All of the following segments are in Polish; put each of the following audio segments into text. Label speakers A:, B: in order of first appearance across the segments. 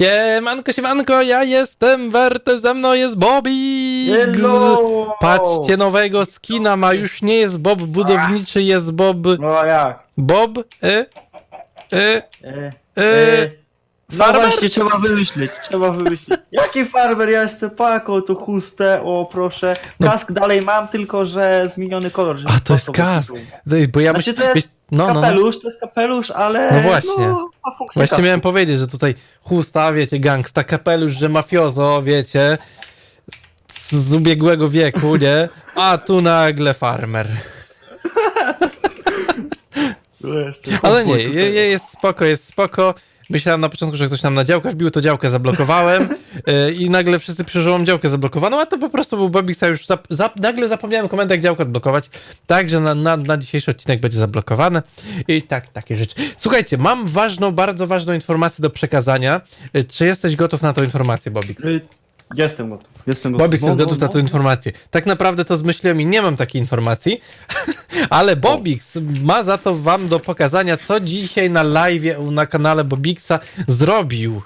A: Siemanko, siemanko, ja jestem Werte, ze mną jest Bobby!
B: Hello!
A: Patrzcie, nowego skina ma, już nie jest Bob budowniczy, jest Bob...
B: No jak?
A: Bob... Y, y,
B: E,
A: y,
B: e, no
A: farmer?
B: właśnie, trzeba wymyślić, trzeba wymyślić. Jaki farmer? Ja jestem paką, tu chustę, o proszę.
A: No.
B: Kask dalej mam, tylko że zmieniony kolor. żeby
A: A, to jest
B: pasował.
A: kask. Bo ja
B: Znaczy
A: myślę...
B: to jest
A: No, no, no.
B: kapelusz, to jest kapelusz, ale...
A: No właśnie.
B: No,
A: Właśnie
B: kasku.
A: miałem powiedzieć, że tutaj chusta, wiecie, gangsta, kapelusz, że mafiozo, wiecie, z, z ubiegłego wieku, nie? A tu nagle farmer. Ale nie, jest spoko, jest spoko. Myślałem na początku, że ktoś nam na działkę wbił, to działkę zablokowałem yy, i nagle wszyscy mam działkę zablokowaną, a to po prostu był Bobix, a już zap, zap, nagle zapomniałem komendę, jak działkę odblokować. Także na, na, na dzisiejszy odcinek będzie zablokowany i tak, takie rzeczy. Słuchajcie, mam ważną, bardzo ważną informację do przekazania. Yy, Czy jesteś gotów na tą informację, Bobix?
B: Jestem gotów, jestem gotów.
A: Bobix
B: No,
A: jest
B: no,
A: gotów na
B: no.
A: tą informację. Tak naprawdę to zmyśliłem i nie mam takiej informacji, ale Bobix ma za to wam do pokazania, co dzisiaj na live na kanale Bobixa zrobił.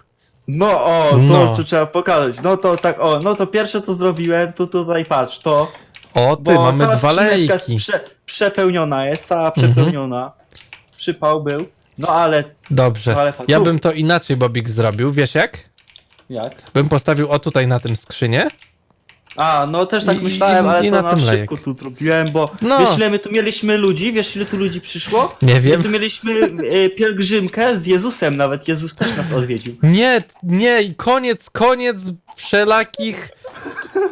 B: No o, to
A: No.
B: co trzeba pokazać. No to tak, o, no to pierwsze co zrobiłem, to tutaj patrz, to...
A: O ty,
B: Bo
A: mamy dwa lejki.
B: jest Prze, przepełniona jest, cała
A: Mhm.
B: przepełniona. Przypał był. No ale
A: Dobrze.
B: Ale patrz,
A: Ja bym to inaczej Bobix zrobił, wiesz jak?
B: Jak?
A: Bym postawił o tutaj na tym skrzynie.
B: A, no też tak
A: I-
B: myślałem,
A: i-
B: ale
A: i
B: to
A: na
B: na,
A: tym
B: szybko
A: lejek.
B: tu zrobiłem, bo
A: No.
B: wiesz ile my tu mieliśmy ludzi, wiesz ile tu ludzi przyszło?
A: Nie
B: My
A: wiem.
B: tu mieliśmy e, pielgrzymkę z Jezusem nawet, Jezus też nas odwiedził.
A: Nie, nie, i koniec, koniec wszelakich,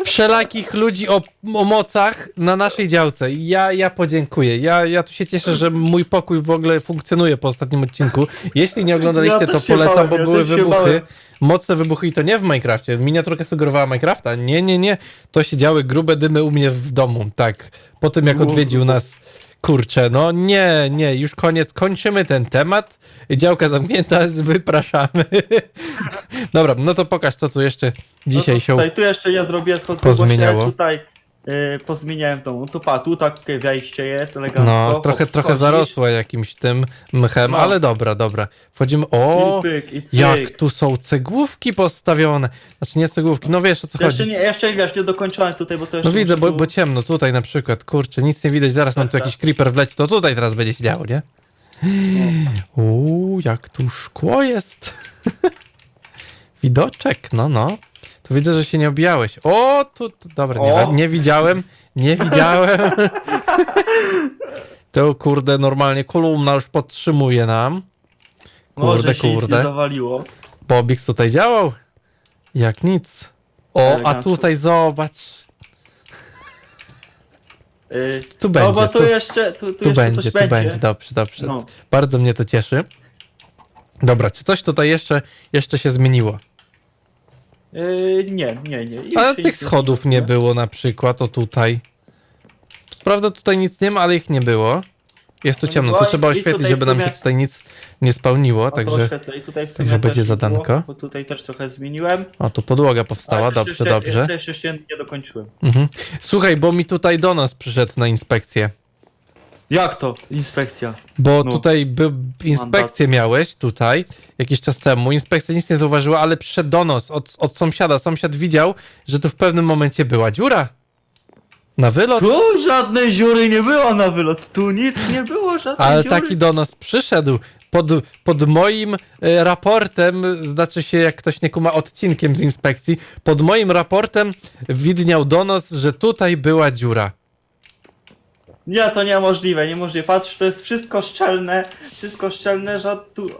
A: wszelakich ludzi o, o mocach na naszej działce. Ja, ja podziękuję. Ja, ja tu się cieszę, że mój pokój w ogóle funkcjonuje po ostatnim odcinku. Jeśli nie oglądaliście,
B: Ja
A: to
B: też się
A: polecam,
B: bałem,
A: bo
B: ja
A: były
B: też się
A: wybuchy.
B: bałem.
A: Mocne wybuchy i to nie w Minecrafcie. Miniaturka sugerowała Minecrafta. Nie, nie, nie. To się działy grube dymy u mnie w domu. Tak. Po tym, jak odwiedził nas Kurczę, no nie, nie, już koniec, kończymy ten temat. Działka zamknięta, wypraszamy. Dobra, no to pokaż, co tu jeszcze dzisiaj
B: no to
A: się...
B: tutaj, tu jeszcze ja zrobiłem schodkę,
A: pozmieniało.
B: Właśnie, tutaj e, pozmieniałem tą, tu pa, tu takie wejście jest elegancko.
A: No, trochę, trochę
B: wchodzisz,
A: zarosłe jakimś tym mchem,
B: No.
A: ale dobra, dobra. Wchodzimy, o,
B: I pyk, i cyk.
A: jak tu są cegłówki postawione. Znaczy nie cegłówki, no wiesz o co
B: Jeszcze
A: chodzi.
B: nie, jeszcze wiesz, nie dokończyłem tutaj, bo to jeszcze
A: No widzę, bo,
B: tu-
A: bo ciemno, tutaj na przykład, kurczę, nic nie widać, zaraz nam tu
B: Tak,
A: jakiś creeper wleci, to tutaj teraz będzie się działo, nie? Uuu, jak tu szkło jest. Widoczek, no, no. To widzę, że się nie obijałeś. O, tu, tu dobra, nie,
B: O.
A: nie widziałem, nie widziałem. To kurde, normalnie kolumna już podtrzymuje nam.
B: No,
A: Kurde,
B: że się nic nie
A: kurde.
B: zawaliło.
A: Bobix tutaj działał. Jak nic. O, a
B: Elegancko.
A: tutaj zobacz.
B: Yy,
A: Tu
B: no
A: będzie,
B: bo tu,
A: tu-
B: jeszcze, tu, tu,
A: Tu
B: jeszcze
A: będzie,
B: coś
A: tu będzie, dobrze, dobrze.
B: No.
A: Bardzo mnie to cieszy. Dobra, czy coś tutaj jeszcze, jeszcze się zmieniło?
B: Yy, nie, nie, nie. Już
A: Ale
B: się
A: tych
B: nic
A: schodów nie było na przykład, o tutaj. Prawda tutaj nic nie ma, ale ich nie było. Jest tu
B: No
A: ciemno, to trzeba
B: i
A: oświetlić,
B: tutaj
A: żeby
B: w
A: nam się tutaj nic nie spełniło,
B: A to
A: także...
B: oświetlę. I tutaj w sumie
A: także
B: też
A: będzie zadanko.
B: Było, bo tutaj też trochę zmieniłem.
A: O, tu podłoga powstała,
B: Ale
A: dobrze,
B: jeszcze,
A: dobrze.
B: Jeszcze, jeszcze nie dokończyłem.
A: Mhm. Słuchaj, bo mi tutaj do nas przyszedł na inspekcję.
B: Jak to? Inspekcja.
A: Bo
B: No.
A: tutaj by, inspekcję miałeś tutaj jakiś czas temu. Inspekcja nic nie zauważyła, ale przyszedł do nas od, od sąsiada. Sąsiad widział, że tu w pewnym momencie była dziura. Na wylot.
B: Tu żadnej dziury nie było na wylot. Tu nic nie było, żadnej
A: Ale
B: dziury.
A: taki do nas przyszedł. Pod, pod moim e, raportem, znaczy się jak ktoś nie kuma odcinkiem z inspekcji, pod moim raportem widniał do nas, że tutaj była dziura.
B: Nie, to niemożliwe, niemożliwe. Patrz, to jest wszystko szczelne, wszystko szczelne, że tu...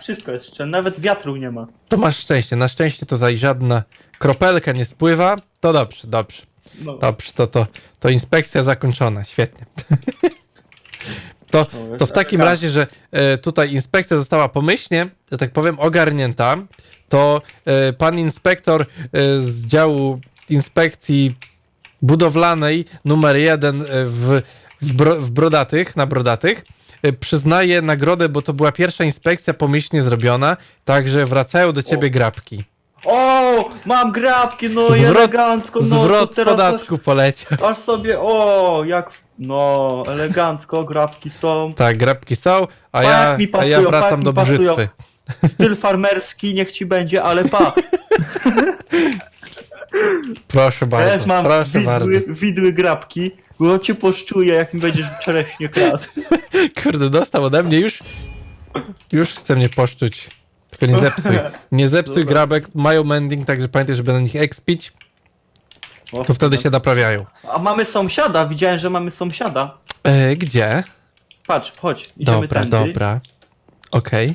B: Wszystko jest szczelne, nawet wiatru nie ma.
A: To masz szczęście. Na szczęście to żadna kropelka nie spływa. To dobrze, dobrze.
B: No.
A: Dobrze, to, to, to inspekcja zakończona, świetnie. To,
B: No,
A: to w takim
B: tak.
A: razie, że e, tutaj inspekcja została pomyślnie, że tak powiem, ogarnięta, to e, pan inspektor e, z działu inspekcji budowlanej numer jeden e, w, w, bro, w Brodatych, na Brodatych, e, przyznaje nagrodę, bo to była pierwsza inspekcja pomyślnie zrobiona, także wracają do ciebie
B: O.
A: grabki.
B: O, mam grabki, no
A: Zwrot-
B: elegancko, no
A: Zwrot
B: teraz
A: podatku poleciał.
B: Aż, aż sobie, o, jak, no, elegancko, grabki są.
A: Tak, grabki są, a
B: A
A: ja,
B: mi
A: a ja
B: pasują,
A: wracam do
B: pasują.
A: brzytwy.
B: styl farmerski, niech ci będzie, ale pa,
A: Proszę
B: teraz
A: bardzo,
B: mam
A: proszę bardzo.
B: widły, widły grabki, bo cię poszczuję, jak mi będziesz wcześniej kradł.
A: Kurde, dostał ode mnie już. Już chce mnie poszczuć. Tylko nie zepsuj. Nie zepsuj
B: Dobra.
A: grabek, mają mending, także pamiętaj, żeby na nich expić, to wtedy się naprawiają.
B: A mamy sąsiada, widziałem, że mamy sąsiada.
A: E, gdzie?
B: Patrz, chodź, idziemy
A: Dobra,
B: tędy.
A: dobra. Okej.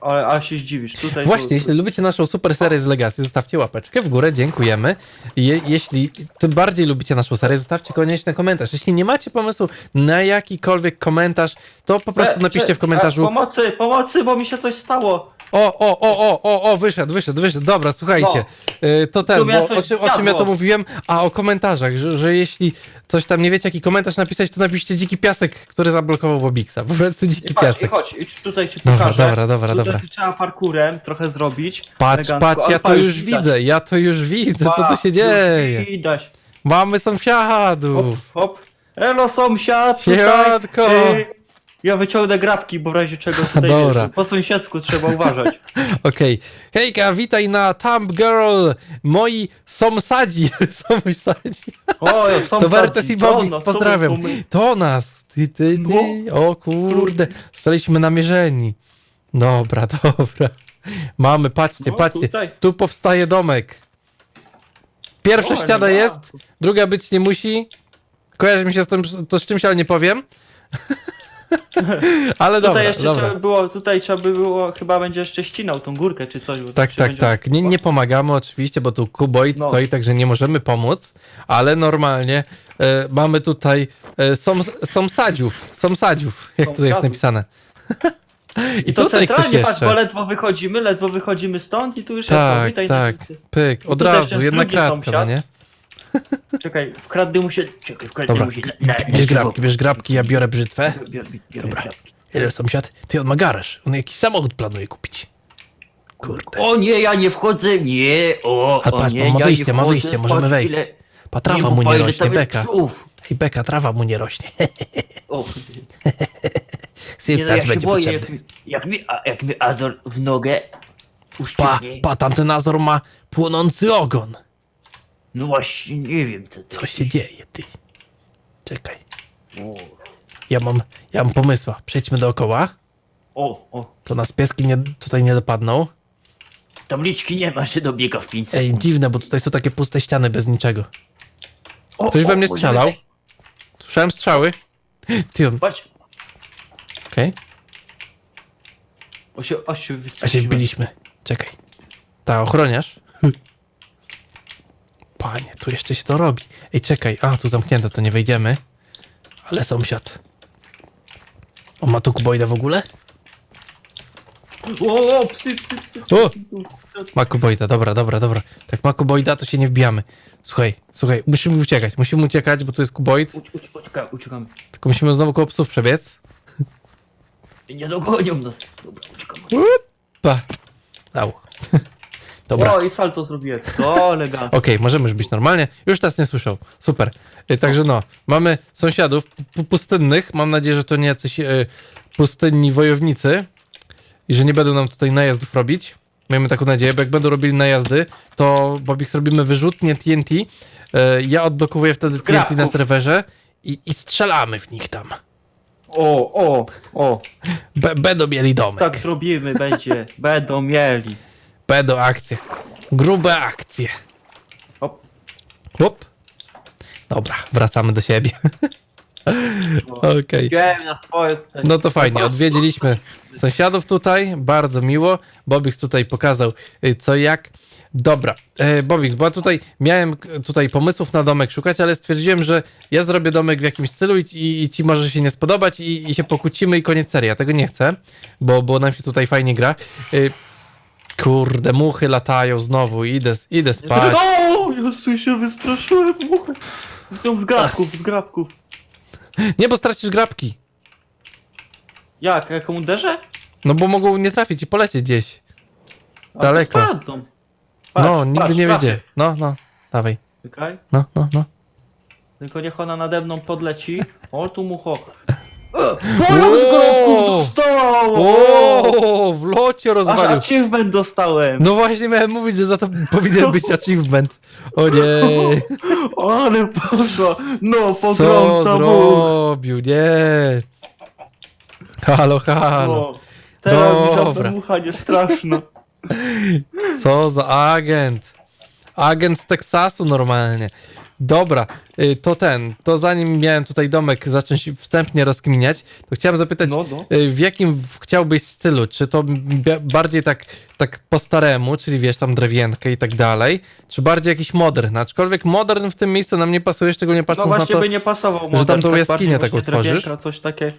B: Ale, ale się zdziwisz, tutaj...
A: Właśnie,
B: tu-
A: jeśli lubicie naszą super serię z Legacy, zostawcie łapeczkę w górę, dziękujemy. Je, jeśli tym bardziej lubicie naszą serię, zostawcie koniecznie komentarz. Jeśli nie macie pomysłu na jakikolwiek komentarz, to po prostu
B: E,
A: napiszcie w
B: e,
A: komentarzu.
B: Pomocy, pomocy, bo mi się coś stało.
A: O, o, o, o, o, o, wyszedł, wyszedł, wyszedł. Dobra, słuchajcie. Y, to ten, bo o, czym- o czym ja to mówiłem? A o komentarzach, że, że jeśli coś tam nie wiecie, jaki komentarz napisać, to napiszcie dziki piasek, który zablokował Bobixa. Po prostu dziki
B: I patrz, i
A: piasek.
B: chodź, i tutaj ci
A: Dobra,
B: pokażę.
A: dobra, dobra,
B: tutaj
A: dobra.
B: trzeba parkurem trochę zrobić.
A: Patrz,
B: elegancko,
A: patrz,
B: ale
A: ja to już
B: widać.
A: widzę, ja to już widzę, co tu się
B: już
A: dzieje.
B: Widać.
A: Mamy
B: Hop,
A: sąsiadów.
B: hop. Elo sąsiad, tutaj.
A: Siemanko.
B: Ja wyciągnę grabki, bo w razie czego tutaj
A: Dobra.
B: wiesz, po sąsiedzku trzeba uważać.
A: Okej. Hejka, witaj na Thumb Girl, moi sąsadzi. sąsadzi.
B: O, są
A: To Wertes i
B: no, to
A: pozdrawiam. To nas. Ty, ty, ty. O kurde. Zostaliśmy namierzeni. Dobra, dobra. Mamy, patrzcie,
B: No,
A: patrzcie.
B: tutaj.
A: Tu powstaje domek. Pierwsza
B: O,
A: ściana jest, druga być nie musi. Kojarzy mi się z tym, to z czymś, ale nie powiem. ale
B: Tutaj
A: dobra,
B: jeszcze
A: dobra.
B: trzeba by było, tutaj trzeba by było, chyba będzie jeszcze ścinał tą górkę czy coś. bo
A: Tak, tak,
B: będzie-
A: tak. Nie, nie pomagamy oczywiście, bo tu Kuboid
B: No.
A: stoi, także nie możemy pomóc, ale normalnie e, mamy tutaj e, som, sąsadziów, sąsadziów, jak tutaj jest napisane.
B: I to
A: tutaj ktoś
B: centralnie, patrz, bo ledwo wychodzimy, ledwo wychodzimy stąd i tu już jest
A: Tak,
B: witaj
A: tak.
B: ulicy.
A: Pyk, od
B: tutaj
A: razu, jedna kratka, no
B: sąsiad.
A: nie?
B: Czekaj, wkradnę mu się, czekaj, wkradnę
A: Dobra,
B: mu się na, na,
A: bierz grabki, bierz grabki, ja biorę brzytwę.
B: Biorę, biorę
A: Dobra.
B: grabki.
A: Ile sąsiad? Ty, on ma garaż, on jakiś samochód planuje kupić. Kurde.
C: O nie, ja nie wchodzę, nie, o,
A: A
C: o
A: patrz,
C: nie,
A: bo ma
C: ja
A: wyjście,
C: nie
A: ma
C: wchodzę,
A: wyjście, możemy
C: patrz,
A: wejść.
C: ile-
A: Pa, trawa mu nie
C: ile
A: rośnie,
C: tam jest
A: beka.
C: psów.
A: Ej, beka, trawa mu nie rośnie.
C: O, nie,
A: Syp
C: no,
A: tak
C: ja się
A: będzie
C: boję,
A: potrzebny.
C: jak mi, jak, mi, a, jak mi Azor w nogę
A: Pa,
C: uszczypnie.
A: pa, tamten Azor ma płonący ogon.
C: No właśnie, nie wiem co
A: Co się dzieje, ty? Czekaj.
C: O,
A: Ja mam, ja mam pomysła. Przejdźmy dookoła.
B: O, o.
A: To nas pieski nie, tutaj nie dopadną.
C: tabliczki nie ma, że dobiega w 5
A: Ej,
C: sekund.
A: dziwne, bo tutaj są takie puste ściany bez niczego.
C: O,
A: Ktoś we mnie strzelał. Słyszałem strzały. Ty on,
B: Patrz,
A: okej.
B: o się, o się
A: A się wbiliśmy. Czekaj. Ta ochroniarz. Panie, tu jeszcze się to robi. Ej, czekaj. A, tu zamknięte, to nie wejdziemy. Ale sąsiad. On ma tu kuboida w ogóle?
B: O, o, psy, psy, psy.
A: O! Ma kuboida, dobra, dobra, dobra. Tak ma kuboida, to się nie wbijamy. Słuchaj, słuchaj, musimy uciekać. Musimy uciekać, bo tu jest kuboid.
B: Uć, uciekamy, uciekamy.
A: Tylko musimy znowu koło psów przebiec.
C: Nie dogonią nas. Dobra, uciekamy.
A: Pa. Au. Dobra.
B: O, i salto zrobiłem. To elegancko.
A: Okej, możemy już być normalnie. Już teraz nie słyszał. Super. Y, Także no, mamy sąsiadów pu- pustynnych. Mam nadzieję, że to nie jacyś y, pustynni wojownicy i że nie będą nam tutaj najazdów robić. Miejmy taką nadzieję, bo jak będą robili najazdy, to Bobik zrobimy wyrzutnie TNT. Y, ja odblokowuję wtedy TNT na serwerze i, i strzelamy w nich tam.
B: O, o, o.
A: Be, będą mieli domek.
B: Tak zrobimy, będzie. Będą mieli.
A: Będą akcje. Grube akcje.
B: Hop.
A: Hop. Dobra, wracamy do siebie. Okej.
B: Idziemy na swoje.
A: No to fajnie, odwiedziliśmy sąsiadów tutaj, bardzo miło. Bobix tutaj pokazał y, co i jak. Dobra, e, Bobix, bo ja tutaj miałem k- tutaj pomysłów na domek szukać, ale stwierdziłem, że ja zrobię domek w jakimś stylu i, i, i ci może się nie spodobać i, i się pokłócimy i koniec serii. Ja tego nie chcę, bo, bo nam się tutaj fajnie gra. Y, kurde, muchy latają znowu, idę, idę spać.
B: O, ja się wystraszyłem. muchy. Są z grabków, z grabków.
A: Nie, bo stracisz grabki.
B: Jak? Jak ją uderzę?
A: No bo mogą nie trafić i polecieć gdzieś.
B: A,
A: Daleko.
B: spadną. Patrz,
A: no, nigdy
B: patrz,
A: nie
B: trafię.
A: wiedzie. No, no, dawaj.
B: Czekaj.
A: No, no, no.
B: Tylko niech ona nade mną podleci. O, tu mucho. Bolo z
A: Wow!
B: grobków dostał!
A: O, w locie
B: Aż
A: rozwalił.
B: achievement dostałem!
A: No właśnie miałem mówić, że za to powinien być achievement. O nie.
B: Ale poszło! No,
A: Co
B: pogromca mu!
A: zrobił? Nie. Halo, halo.
B: No, teraz mi
A: Dobra.
B: żadna mucha nie straszna.
A: Co za agent? Agent z Teksasu normalnie. Dobra, y, to ten, to zanim miałem tutaj domek zacząć wstępnie rozkminiać, to chciałem zapytać,
B: No, no.
A: y, w jakim chciałbyś stylu? Czy to bia- bardziej tak, tak po staremu, czyli wiesz, tam drewienkę i tak dalej, czy bardziej jakiś modern? Aczkolwiek modern w tym miejscu nam nie pasuje, szczególnie
B: No
A: patrząc na
B: właśnie
A: to,
B: by nie pasował
A: że
B: model,
A: tam tą
B: tak
A: jaskinię
B: bardziej
A: tak
B: właśnie drewienka, Coś takie,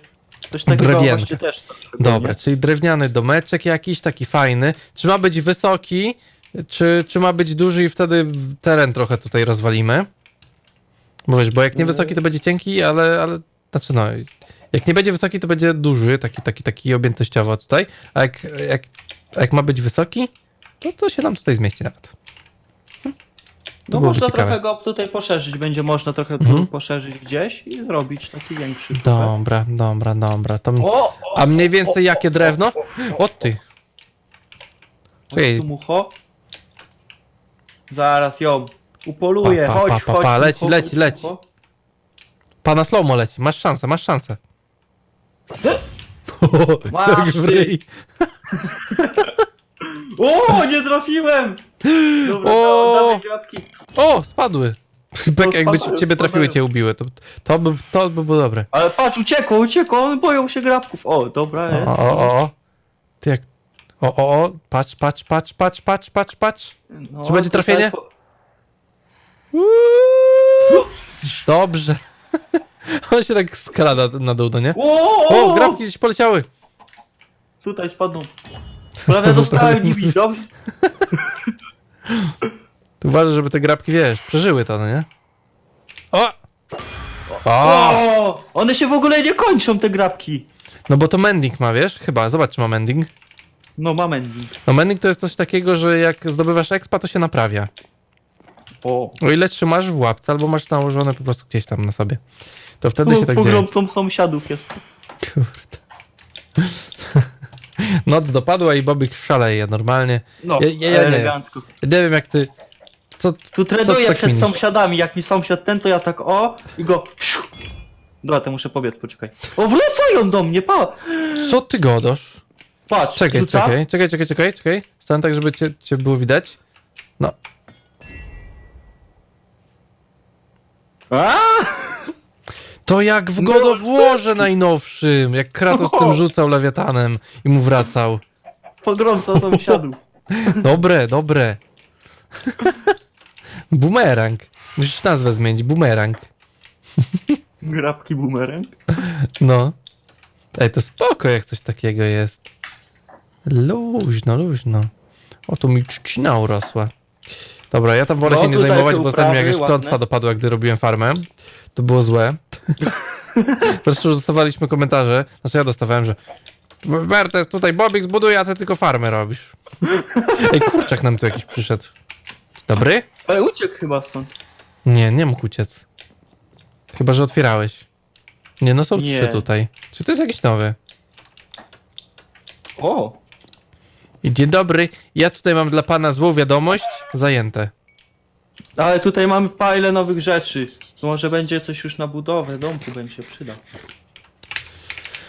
B: coś takiego
A: Drewienka.
B: właśnie też.
A: Dobra, czyli drewniany domeczek jakiś, taki fajny. Czy ma być wysoki, czy, czy ma być duży i wtedy teren trochę tutaj rozwalimy? Bo wiesz, bo jak nie wysoki, to będzie cienki, ale, ale znaczy no, jak nie będzie wysoki, to będzie duży, taki, taki, taki objętościowo tutaj, a jak, jak, jak ma być wysoki, to to się nam tutaj zmieści nawet. To
B: No można
A: ciekawe.
B: trochę go tutaj poszerzyć, będzie można trochę
A: Mhm.
B: poszerzyć gdzieś i zrobić taki większy.
A: Dobra, dobra, dobra. To...
B: O, o,
A: A mniej więcej jakie
B: o,
A: drewno?
B: o,
A: ty! Czekaj,
B: mucho. Zaraz ją upoluję,
A: Pa, pa,
B: chodź,
A: pa, pa,
B: chodź.
A: pa, leci, leci, leci. pana slowmo leci, masz szansę, masz szansę.
B: Masz
A: Jak w
B: ty.
A: ryj.
B: O, nie trafiłem! Dobra,
A: O!
B: dawaj.
A: O, spadły. Bek, jakby
B: spadają,
A: ciebie trafiły, cię ubiły. To, to, by, to by było dobre.
B: Ale patrz, uciekło, uciekło, one boją się grabków. O, dobra jest.
A: O, o, o. Ty jak... O, o, o, patrz, patrz, patrz, patrz, patrz, patrz, patrz.
B: No,
A: Czy będzie
B: to
A: trafienie?
B: teraz
A: Dobrze. On się tak skrada na dół, no nie?
B: O,
A: grafki gdzieś poleciały.
B: Tutaj spadną. Prawie dostałem nimi, dobrze?
A: Tu uważaj, żeby te grabki, wiesz, przeżyły to, no nie? O! O!
B: O, one się w ogóle nie kończą, te grabki.
A: No bo to mending ma, wiesz? Chyba, zobacz, czy ma mending.
B: No, mam ending.
A: No mending to jest coś takiego, że jak zdobywasz expa, to się naprawia.
B: O,
A: O ile trzymasz w łapce, albo masz nałożone po prostu gdzieś tam na sobie. To wtedy się tak dzieje.
B: Pogromcą sąsiadów jest.
A: Kurde. Noc dopadła i Bobik szaleje normalnie.
B: No,
A: Ja- ja- ja nie.
B: elegancko.
A: Nie wiem jak ty... Co,
B: Tu trenuję
A: tak
B: przed
A: minisz?
B: sąsiadami. Jak mi sąsiad ten, to ja tak o i go. psiu. Dobra, to muszę pobiec, poczekaj. O, wracają do mnie, pa!
A: co ty godasz?
B: Patrz,
A: Czekaj,
B: rzuca.
A: czekaj, czekaj, czekaj, czekaj, czekaj. Stań tak, żeby cię, cię było widać. No,
B: A!
A: to jak w
B: No,
A: God of Warze najnowszym, jak Kratos
B: No.
A: tym rzucał lewiatanem i mu wracał.
B: Pogromca sąsiadów.
A: Dobre, dobre. Bumerang. Musisz nazwę zmienić, bumerang.
B: Grabki boomerang.
A: No. Ej, to spoko, jak coś takiego jest. Luźno, luźno. O, tu mi trzcina urosła. Dobra, ja tam wolę
B: No,
A: się nie zajmować, bo ostatnio jakaś klątwa dopadła, gdy robiłem farmę. To było złe. Zresztą dostawaliśmy komentarze, znaczy ja dostawałem, że Wertes, tutaj Bobik zbuduje, a ty tylko farmę robisz. Ej, kurczak nam tu jakiś przyszedł. Dobry?
B: Ale uciekł chyba stąd.
A: Nie, nie mógł uciec. Chyba, że otwierałeś. Nie, no są
B: Nie.
A: trzy tutaj. Czy to jest jakiś nowy?
B: O!
A: Dzień dobry, ja tutaj mam dla pana złą wiadomość, zajęte.
B: Ale tutaj mamy pile nowych rzeczy. Może będzie coś już na budowę, domku będzie się przydał.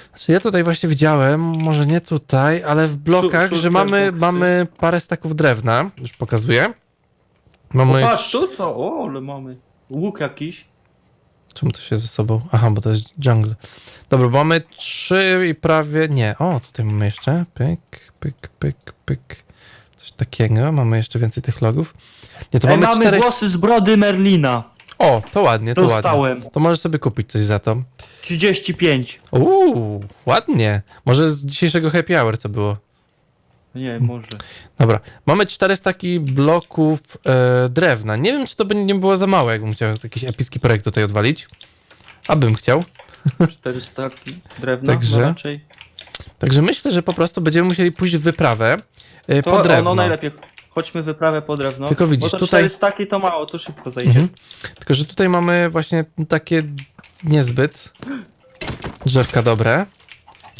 A: Znaczy ja tutaj właśnie widziałem, może nie tutaj, ale w blokach,
B: Tu- tu
A: że
B: te
A: mamy,
B: boksy.
A: mamy parę staków drewna, już pokazuję. Mamy...
B: patrz, tu to, o, ale mamy. Łuk jakiś.
A: Czemu to się ze sobą? Aha, bo to jest jungle. Dobra, mamy trzy i prawie... Nie, o, tutaj mamy jeszcze. Pyk, pyk, pyk, pyk. Coś takiego, mamy jeszcze więcej tych logów. Nie, to
B: Ej,
A: mamy,
B: mamy
A: cztery...
B: włosy z brody Merlina.
A: O, to ładnie, to ładnie.
B: Dostałem.
A: To możesz sobie kupić coś za to.
B: 35.
A: Uuu, ładnie. Może z dzisiejszego happy hour co było.
B: Nie, może.
A: Dobra, mamy cztery staki bloków e, drewna. Nie wiem, czy to by nie było za mało, jakbym chciał jakiś epicki projekt tutaj odwalić. Abym chciał.
B: 400 drewna,
A: Także-
B: no raczej.
A: Także myślę, że po prostu będziemy musieli pójść w wyprawę e,
B: To
A: po drewno.
B: no najlepiej. Chodźmy wyprawę po drewno.
A: Tylko widzisz,
B: Bo to
A: tutaj-
B: 400 staki to mało, to szybko zejdzie.
A: Mhm. Tylko, że tutaj mamy właśnie takie niezbyt. Drzewka dobre.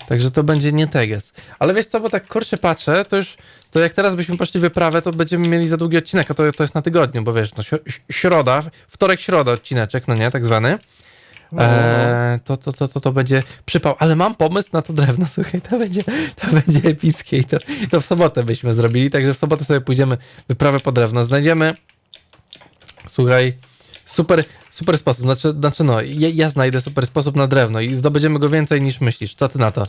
A: Także to będzie nie teges. Ale wiesz co, bo tak kurczę patrzę, to już, to jak teraz byśmy poszli wyprawę, to będziemy mieli za długi odcinek, a to, to jest na tygodniu, bo wiesz, no śro- środa, wtorek, środa odcineczek, no nie, tak zwany. Eee, to, to, to, to, to będzie przypał, ale mam pomysł na to drewno, słuchaj, to będzie, to będzie epickie i to, to w sobotę byśmy zrobili, także w sobotę sobie pójdziemy wyprawę po drewno, znajdziemy, słuchaj, super, super sposób, znaczy, znaczy no, ja, ja znajdę super sposób na drewno i zdobędziemy go więcej niż myślisz, co ty na to?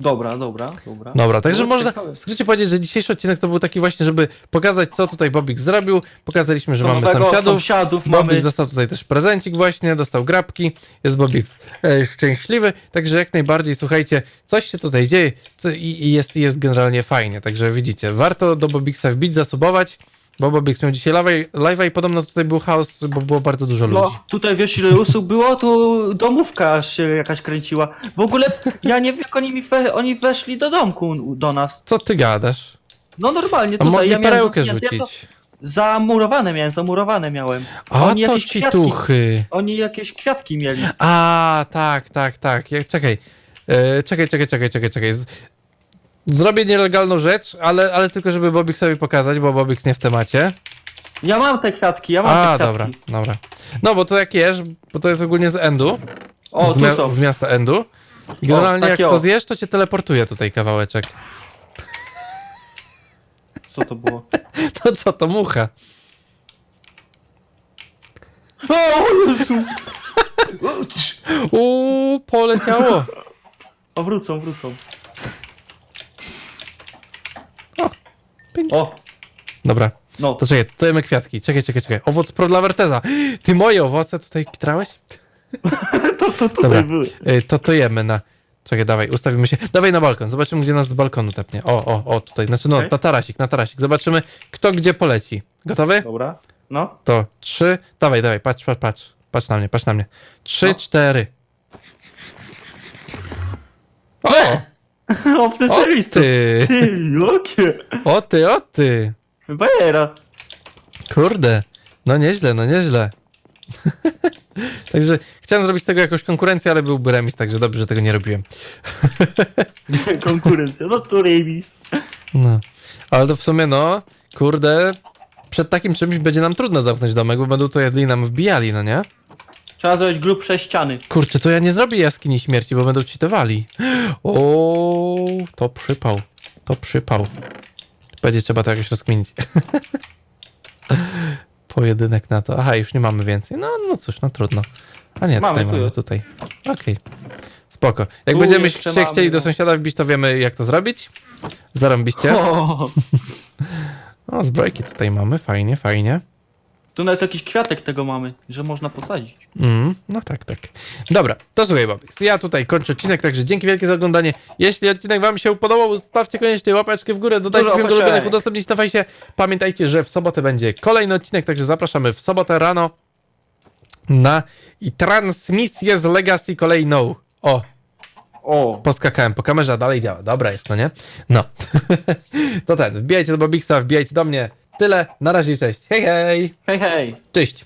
B: Dobra, dobra, dobra.
A: Dobra, także
B: No,
A: można
B: ciekawe.
A: w skrócie powiedzieć, że dzisiejszy odcinek to był taki właśnie, żeby pokazać, co tutaj Bobik zrobił. Pokazaliśmy, że mamy
B: nowego
A: sąsiadów.
B: sąsiadów
A: Bobik
B: mamy.
A: dostał tutaj też prezencik właśnie, dostał grabki, jest Bobik e, szczęśliwy, także jak najbardziej, słuchajcie, coś się tutaj dzieje co, i, i jest, jest generalnie fajnie, także widzicie, warto do Bobiksa wbić, zasubować, bo Bobix miał dzisiaj live'a live'a i podobno tutaj był chaos, bo było bardzo dużo ludzi.
B: No, tutaj wiesz ile usług było, tu domówka się jakaś kręciła. W ogóle ja nie wiem jak oni mi we, oni weszli do domku do nas.
A: Co ty gadasz?
B: No normalnie
A: A
B: tutaj
A: mogli
B: ja miałem
A: perełkę
B: zamknięte, ja to
A: rzucić.
B: Zamurowane miałem, zamurowane miałem.
A: A
B: oni
A: to
B: jakieś
A: ci
B: kwiatki-
A: tuchy.
B: Oni jakieś kwiatki mieli.
A: A, tak, tak, tak. Czekaj. E, czekaj, czekaj, czekaj, czekaj, czekaj. Z, zrobię nielegalną rzecz, ale, ale tylko, żeby Bobik sobie pokazać, bo Bobik nie w temacie.
B: Ja mam te kwiatki, ja mam
A: A,
B: te
A: dobra,
B: kwiatki.
A: dobra. No, bo to jak jesz, bo to jest ogólnie z Endu.
B: O,
A: z,
B: tu są.
A: z miasta Endu. I generalnie jak
B: takie
A: to
B: o.
A: zjesz, to cię teleportuje tutaj kawałeczek.
B: Co to było?
A: No co to mucha?
B: O Jezu!
A: Uuu, poleciało.
B: O, wrócą, wrócą.
A: Ping.
B: O,
A: Dobra,
B: no.
A: to czekaj, tutaj mamy kwiatki. Czekaj, czekaj, czekaj. Owoc pro dla Werteza. Ty moje owoce tutaj kitrałeś?
B: To, to tutaj
A: Dobra.
B: były.
A: Y, To to jemy na. Czekaj, dawaj, ustawimy się. Dawaj na balkon, zobaczymy, gdzie nas z balkonu tepnie. O, o, o, tutaj. Znaczy, no,
B: Okej.
A: na tarasik, na tarasik. Zobaczymy, kto gdzie poleci. Gotowy?
B: Dobra. No.
A: To trzy. Dawaj, dawaj, patrz, patrz, patrz. Patrz na mnie, patrz na mnie. Trzy,
B: No.
A: cztery. O!
B: O, w tym
A: O
B: serwisie.
A: ty!
B: Ty, jakie?
A: O ty, o ty!
B: Bajera.
A: Kurde. No nieźle, no nieźle. Także chciałem zrobić z tego jakąś konkurencję, ale byłby remis, także dobrze, że tego nie robiłem.
B: Konkurencja, no to remis.
A: No. Ale to w sumie, no, kurde, przed takim czymś będzie nam trudno zamknąć domek, bo będą to jedli nam wbijali, no nie?
B: Trzeba zrobić grubsze ściany.
A: Kurczę, to ja nie zrobię jaskini śmierci, bo będą cheatowali. O, to przypał. To przypał. Będzie trzeba to jakoś rozkminić. Pojedynek na to. Aha, już nie mamy więcej. No, no cóż, no trudno. A nie,
B: Mamy,
A: tutaj
B: tu
A: mamy,
B: jest.
A: tutaj. Okej. Spoko. Jak
B: Tu
A: będziemy
B: jeszcze
A: się
B: mamy,
A: chcieli do
B: no.
A: sąsiada wbić, to wiemy jak to zrobić. Zarąbiście. O, zbrojki tutaj mamy, fajnie, fajnie.
B: Tu nawet jakiś kwiatek tego mamy, że można posadzić.
A: Mm, no tak, tak. Dobra, to słuchaj, Bobix. Ja tutaj kończę odcinek, także dzięki wielkie za oglądanie. Jeśli odcinek wam się podobał, stawcie koniecznie łapeczkę w górę, dodajcie
B: Dużo
A: film do
B: łapeczek.
A: ulubionych, udostępnić na fejsie. Pamiętajcie, że w sobotę będzie kolejny odcinek, także zapraszamy w sobotę rano na i transmisję z Legacy kolejną. O,
B: O,
A: poskakałem po kamerze, a dalej działa. Dobra jest, no nie? No. to ten, wbijajcie do Bobixa, wbijajcie do mnie. Tyle, na razie, cześć. Hej, hej.
B: hej, hej.
A: Cześć.